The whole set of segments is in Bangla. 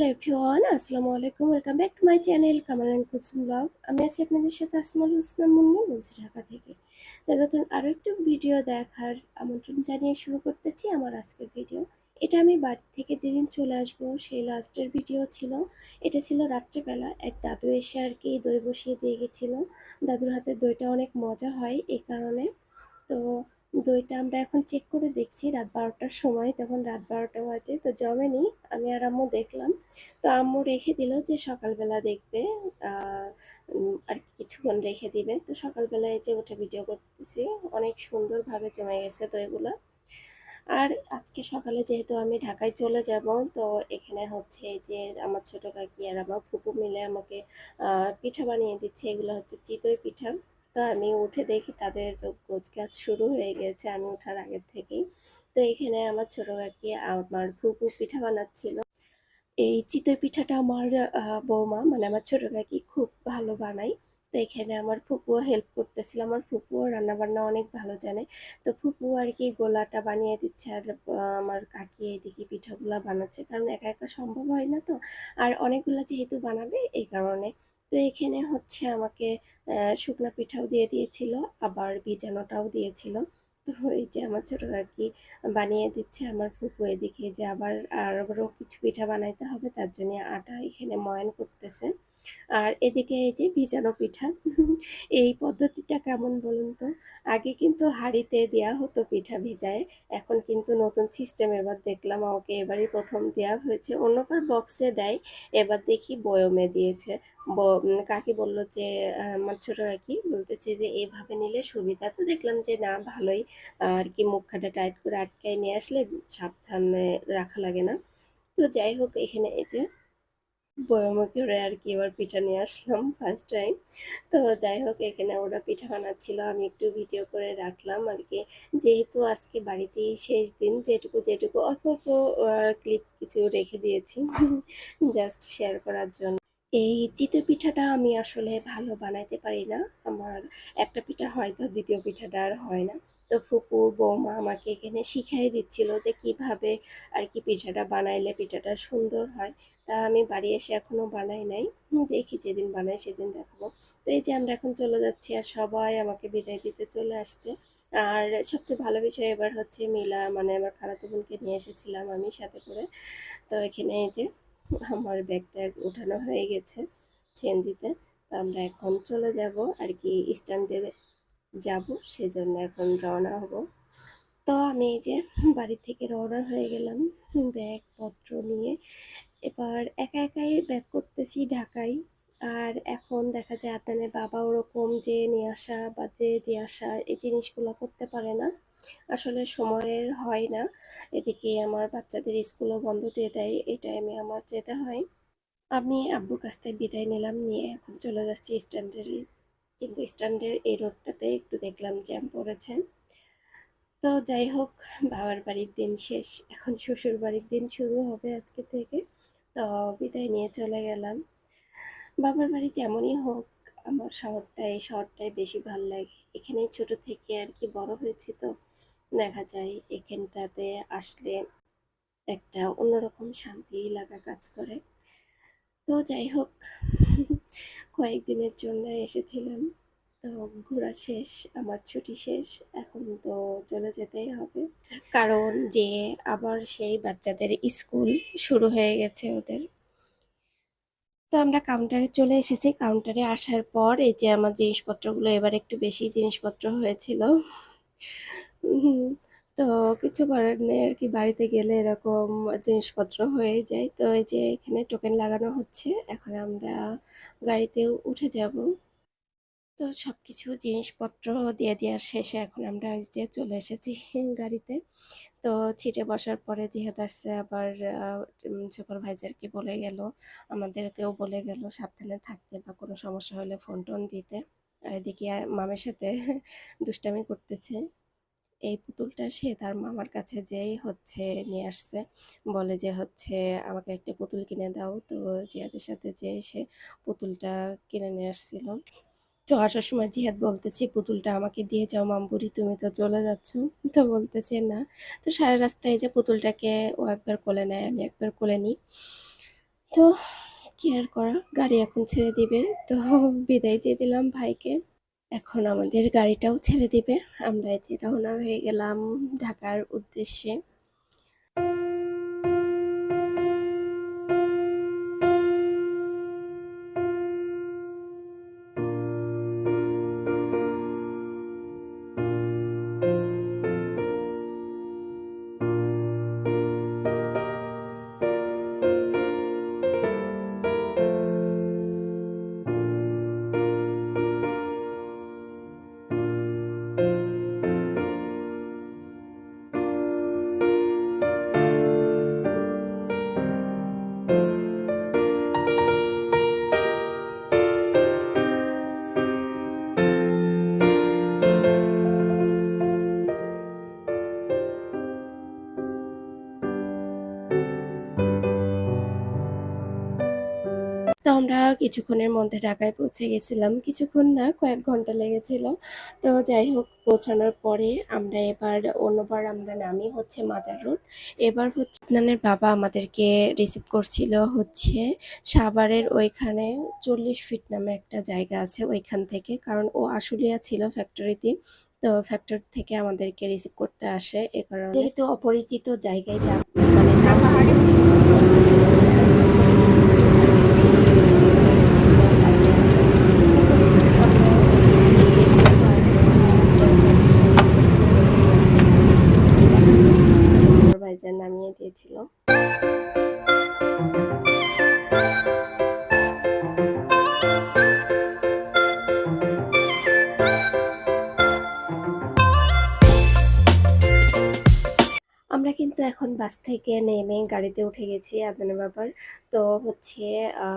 হ্যালো এভরিওয়ান আসসালামু আলাইকুম welcome back to my channel Kamal and Kusum blog আমি আছি আপনাদের সাথে আসমাল হোসনাম মুন্নি, বলছি ঢাকা থেকে। তো নতুন আরও একটু ভিডিও দেখার আমন্ত্রণ জানিয়ে শুরু করতেছি আমার আজকের ভিডিও এটা আমি বাড়ি থেকে যেদিন চলে আসব, সেই লাস্টের ভিডিও ছিল। এটা ছিল রাত্রেবেলা, এক দাদু এসে আর কি দই বসিয়ে দিয়ে গেছিল। দাদুর হাতে দইটা অনেক মজা হয় এই কারণে। তো দইটা আমরা এখন চেক করে দেখছি, রাত বারোটার সময়, তখন রাত বারোটা বাজে, তো জমেনি আমি আর আম্মু দেখলাম। তো আম্মু রেখে দিল যে সকালবেলা দেখবে আর কিছুক্ষণ রেখে দিবে। তো সকালবেলায় যে ওটা ভিডিও করতেছি, অনেক সুন্দরভাবে জমে গেছে দইগুলো আর আজকে সকালে যেহেতু আমি ঢাকায় চলে যাব, তো এখানে হচ্ছে যে আমার ছোট কাকি আর আমার ফুপু মিলে আমাকে পিঠা বানিয়ে দিচ্ছে, এগুলো হচ্ছে চিতই পিঠা। তো আমি উঠে দেখি তাদের গোছ গাছ শুরু হয়ে গেছে আমি ওঠার আগের থেকেই। তো এখানে আমার ছোটো কাকি আমার ফুপু পিঠা বানাচ্ছিল। এই চিতই পিঠাটা আমার বৌমা মানে আমার ছোটো কাকি খুব ভালো বানায়। তো এখানে আমার ফুপুও হেল্প করতেছিল। আমার ফুপুও রান্নাবান্না অনেক ভালো জানে। তো ফুপু আর কি গোলাটা বানিয়ে দিচ্ছে আর আমার কাকি এদিকে পিঠাগুলা বানাচ্ছে। কারণ একা একা সম্ভব হয় না তো। আর অনেকগুলা যেহেতু বানাবে এই কারণে তো এখানে হচ্ছে আমাকে শুকনা পিঠাও দিয়ে দিয়েছিল, আবার বিজানোটাও দিয়েছিল। তো এই যে আমার ছোটো কাকি বানিয়ে দিচ্ছে আমার ফুপু এদিকে যে আবার আরও কিছু পিঠা বানাইতে হবে, তার জন্য আটা এখানে ময়ান করতেছে। আর এদিকে এই যে ভিজানো পিঠা, এই পদ্ধতিটা কেমন বলুন তো? আগে কিন্তু হাঁড়িতে দেওয়া হতো পিঠা ভিজায়, এখন কিন্তু নতুন সিস্টেম এবার দেখলাম, আমাকে এবারই প্রথম দেওয়া হয়েছে। অন্যবার বক্সে দেয়, এবার দেখি বয়মে দিয়েছে। কাকি বলল যে, আমার ছোটো কাকি বলতেছে যে, এভাবে নিলে সুবিধা। তো দেখলাম যে, না, ভালোই। আর কি মুখখাটা টাইট করে আটকায় নিয়ে আসলে সাবধানে রাখা লাগে না। তো যাই হোক, এখানে এই যে বয়মে করে আর কি এবার পিঠা নিয়ে আসলাম ফার্স্ট টাইম তো যাই হোক, এখানে ওরা পিঠা বানাচ্ছিল, আমি একটু ভিডিও করে রাখলাম আর কি। যেহেতু আজকে বাড়িতেই শেষ দিন, যেটুকু যেটুকু অল্প অল্প ক্লিপ কিছু রেখে দিয়েছি জাস্ট শেয়ার করার জন্য। এই চিতই পিঠাটা আমি আসলে ভালো বানাইতে পারি না। আমার একটা পিঠা হয় তো দ্বিতীয় পিঠাটা আর হয় না। তো ফুপু বৌমা আমাকে এখানে শিখাই দিচ্ছিল যে কীভাবে আর কি পিঠাটা বানাইলে পিঠাটা সুন্দর হয়। তা আমি বাড়ি এসে এখনও বানাই নাই। দেখি যেদিন বানাই সেদিন দেখাবো। তো এই যে আমরা এখন চলে যাচ্ছি আর সবাই আমাকে বিদায় দিতে চলে আসছে। আর সবচেয়ে ভালো বিষয় এবার হচ্ছে মিলা মানে আমার খালাতো বোনকে নিয়ে এসেছিলাম আমি সাথে করে। তো এখানে এই যে আমার ব্যাগটা উঠানো হয়ে গেছে চেঞ্জিতে তো আমরা এখন চলে যাব আর কি স্ট্যান্ডে যাব, সেজন্য এখন রওনা হব। তো আমি এই যে বাড়ি থেকে রওনা হয়ে গেলাম ব্যাগপত্র নিয়ে। এবার একা একাই ব্যাগ করতেছি ঢাকায়। আর এখন দেখা যায় আপনাদের বাবা ওরকম যে নিয়ে আসা বা যে দিয়ে আসা এই জিনিসগুলো করতে পারে না। আসলে সময়ের হয় না। এদিকে আমার বাচ্চাদের স্কুলও বন্ধ দিয়ে দেয় এই টাইমে আমার যেতে হয়। আমি আব্বুর কাছ থেকে বিদায় নিলাম, নিয়ে এখন চলে যাচ্ছি স্ট্যান্ডের কিন্তু স্ট্যান্ডের এই রোডটাতে একটু দেখলাম জ্যাম পড়েছে। তো যাই হোক, বাবার বাড়ির দিন শেষ। এখন শ্বশুর বাড়ির দিন শুরু হবে আজকে থেকে। তো বিদায় নিয়ে চলে গেলাম। বাবার বাড়ি যেমনই হোক, আমার শহরটাই শহরটাই বেশি ভালো লাগে। এখানে ছোট থেকে আর কি বড় হয়েছি তো। দেখা যায় এখানটাতে আসলে একটা অন্যরকম শান্তি লাগা কাজ করে। তো যাই হোক কয়েকদিনের জন্য এসেছিলাম। তো ঘোরা শেষ, আমার ছুটি শেষ, এখন তো চলে যেতেই হবে। কারণ যে আবার সেই বাচ্চাদের স্কুল শুরু হয়ে গেছে ওদের। তো আমরা কাউন্টারে চলে এসেছি। কাউন্টারে আসার পর এই যে আমার জিনিসপত্রগুলো এবার একটু বেশি জিনিসপত্র হয়েছিল। তো কিছু করার নেই আর কি। বাড়িতে গেলে এরকম জিনিসপত্র হয়ে যায়। তো এই যে এখানে টোকেন লাগানো হচ্ছে, এখন আমরা গাড়িতে উঠে যাব। তো সব কিছু জিনিসপত্র দিয়ে দেওয়ার শেষে এখন আমরা যে চলে এসেছি গাড়িতে। তো ছিটে বসার পরে যেহেতু আসছে আবার সুপারভাইজারকে বলে গেল, আমাদেরকেও বলে গেল সাবধানে থাকতে বা কোনো সমস্যা হলে ফোন টোন দিতে। আর এদিকে মামের সাথে দুষ্টামি করতেছে। এই পুতুলটা সে তার মামার কাছে যেই হচ্ছে নিয়ে আসছে। বলে যে হচ্ছে, আমাকে একটা পুতুল কিনে দাও। তো জিয়াদের সাথে যে সে পুতুলটা কিনে নিয়ে আসছিল। তো আসার সময় জিহাদ বলতেছে, পুতুলটা আমাকে দিয়ে যাও মামবুড়ি তুমি তো চলে যাচ্ছ। তো বলতেছে, না। তো সারা রাস্তায় যে পুতুলটাকে ও একবার কোলে নেয়, আমি একবার কোলে নিই। তো কি আর করা? গাড়ি এখন ছেড়ে দিবে। তো বিদায় দিয়ে দিলাম ভাইকে। এখন আমাদের গাড়িটাও ছেড়ে দিবে। আমরা এই যে রওনা হয়ে গেলাম ঢাকার উদ্দেশ্যে। তো আমরা কিছুক্ষণের মধ্যে ঢাকায় পৌঁছে গেছিলাম। কিছুক্ষণ না, কয়েক ঘণ্টা লেগেছিল। তো যাই হোক, পৌঁছানোর পরে আমরা এবার অন্যবার আমরা নামি হচ্ছে মাজার রোড। এবার হচ্ছে আপনাদের বাবা আমাদেরকে রিসিভ করছিল হচ্ছে সাভারের ওইখানে চল্লিশ ফিট নামে একটা জায়গা আছে ওইখান থেকে। কারণ ও আশুলিয়া ছিল ফ্যাক্টরিতে তো ফ্যাক্টরি থেকে আমাদেরকে রিসিভ করতে আসে এ কারণে। যেহেতু অপরিচিত জায়গায় যা মানে বাস থেকে নেমে গাড়িতে উঠে গেছি আদনান বাবার। তো হচ্ছে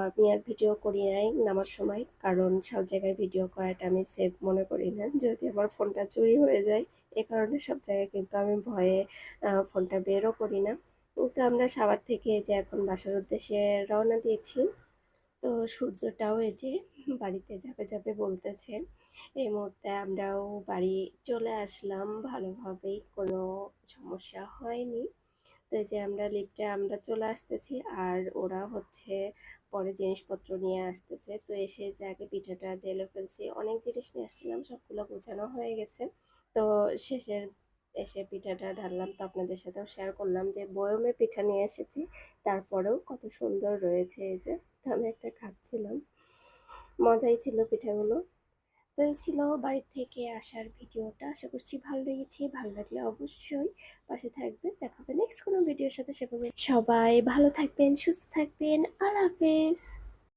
আমি আর ভিডিও করি নাই নামার সময়, কারণ সব জায়গায় ভিডিও করাটা আমি সেফ মনে করি না। যদি আমার ফোনটা চুরি হয়ে যায়, এ কারণে সব জায়গায় কিন্তু আমি ভয়ে ফোনটা বেরও করি না। তো আমরা সাভার থেকে যে এখন বাসার উদ্দেশ্যে রওনা দিয়েছি। তো সূর্যটাও এই যে বাড়িতে যাবে যাবে বলতেছে, এই মুহূর্তে আমরাও বাড়ি চলে আসলাম। ভালোভাবেই কোনো সমস্যা হয়নি। তো এই যে আমরা লিফটে আমরা চলে আসতেছি আর ওরা হচ্ছে পরে জিনিসপত্র নিয়ে আসতেছে। তো এসে যে আগে পিঠাটা ঢেলে ফেলছি অনেক জিনিস নিয়ে আসছিলাম, সবগুলো গোছানো হয়ে গেছে। তো শেষের এসে পিঠাটা ঢাললাম। তো আপনাদের সাথেও শেয়ার করলাম যে বয়মে পিঠা নিয়ে এসেছি, তারপরেও কত সুন্দর রয়েছে এই যে। তো আমি একটা খাচ্ছিলাম। মজাই ছিল পিঠাগুলো। তো এই ছিল বাড়ির থেকে আসার ভিডিওটা। আশা করছি ভালো লেগেছে। ভালো লাগলে অবশ্যই পাশে থাকবেন। দেখা হবে নেক্সট কোনো ভিডিওর সাথে। সেভাবে সবাই ভালো থাকবেন, সুস্থ থাকবেন। আল্লাহ হাফেজ।